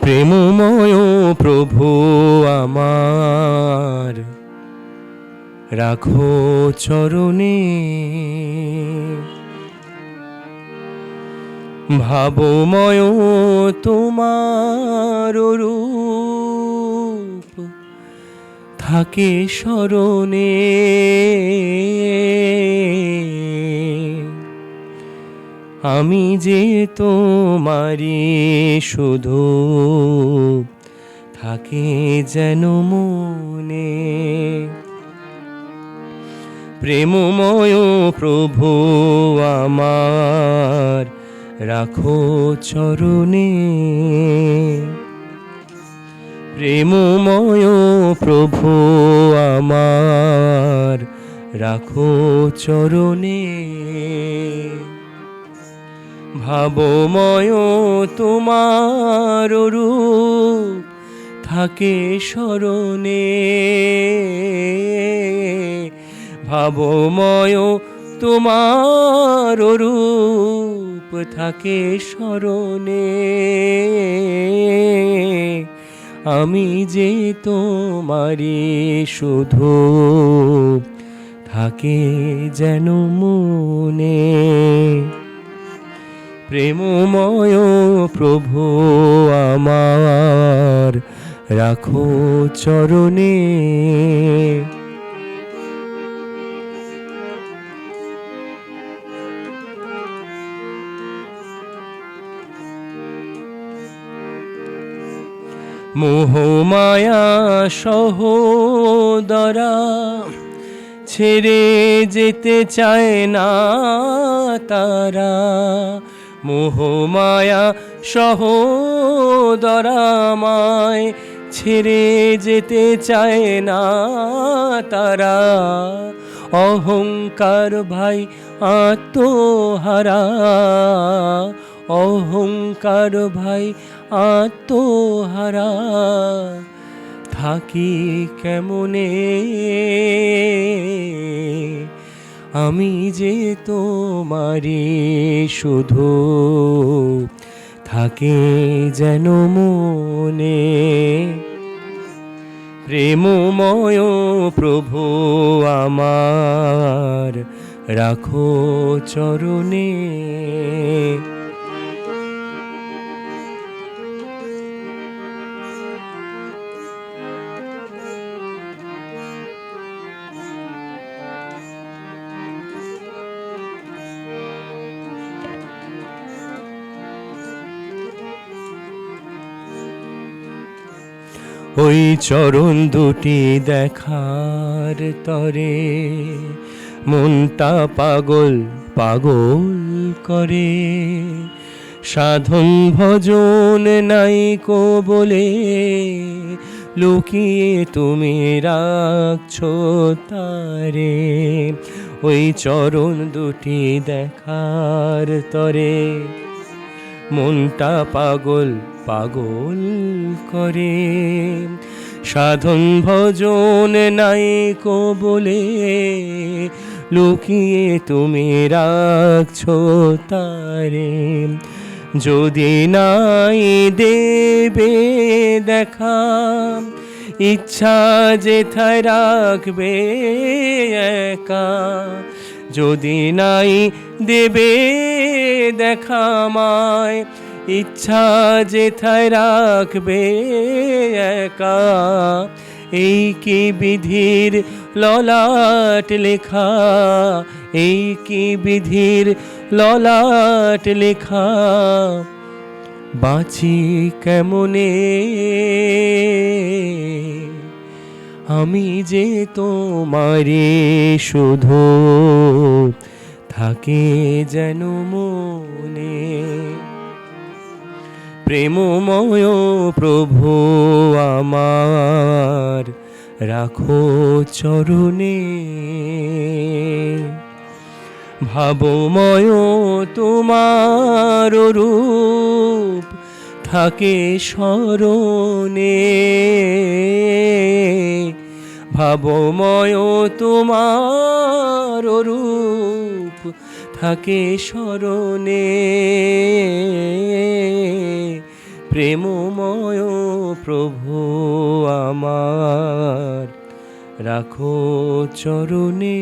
প্রেমময় প্রভু আমার। রাখো চরণে। ভাবময় তোমার রূপ থাকে স্মরণে আমি যে তোমারি শুধু থাকে যেন মনে। প্রেমময় প্রভু আমার, রাখো চরণে। প্রেমময় প্রভু আমার, রাখো চরণে। ভাবময় তোমার রূপ থাকে স্মরণে। ভাবময় তোমার রূপ থাকে স্মরণে। আমি যে তোমারি শুধু থাকে যেন মনে। প্রেমময় প্রভু আমার রাখো চরণে। মোহমায়া সহোদরা ছেড়ে যেতে চায় না তারা। মোহমায়া সহোদরামায় ছেড়ে যেতে চায় না তারা। অহংকার ভাই আত্মহারা। অহংকার ভাই আত্মহারা। থাকি কেমনে? আমি যে তোমারি শুধু থাকে যেন মনে। প্রেমময় প্রভু আমার রাখো চরণে। ওই চরণ দুটি দেখার তরে মনটা পাগল পাগল করে। সাধন ভজন নাই কো বলে লুকিয়ে তুমি রাখছো তারে। ওই চরণ দুটি দেখার তরে মনটা পাগল পাগল করে। সাধন ভজন নাই কো বলে লুকিয়ে তুমি রাখছো তারে। যদি নাই দেবে দেখা, ইচ্ছা যেথায় রাখবে একা। যদি নাই দেবে দেখা মায় ইচ্ছা যেথায় রাখবে একা। এই কি বিধির ললাট লেখা? এই কি বিধির ললাট লেখা? বাঁচি কেমনে? আমি যে তোমারে শুধু থাকে যেন মনে। প্রেমময় প্রভু আমার, রাখো চরণে। ভাবময় তোমার রূপ থাকে স্মরণে। ভাবময় তোমার রূপ থাকে স্মরণে। প্রেমময় প্রভু আমার রাখো চরণে।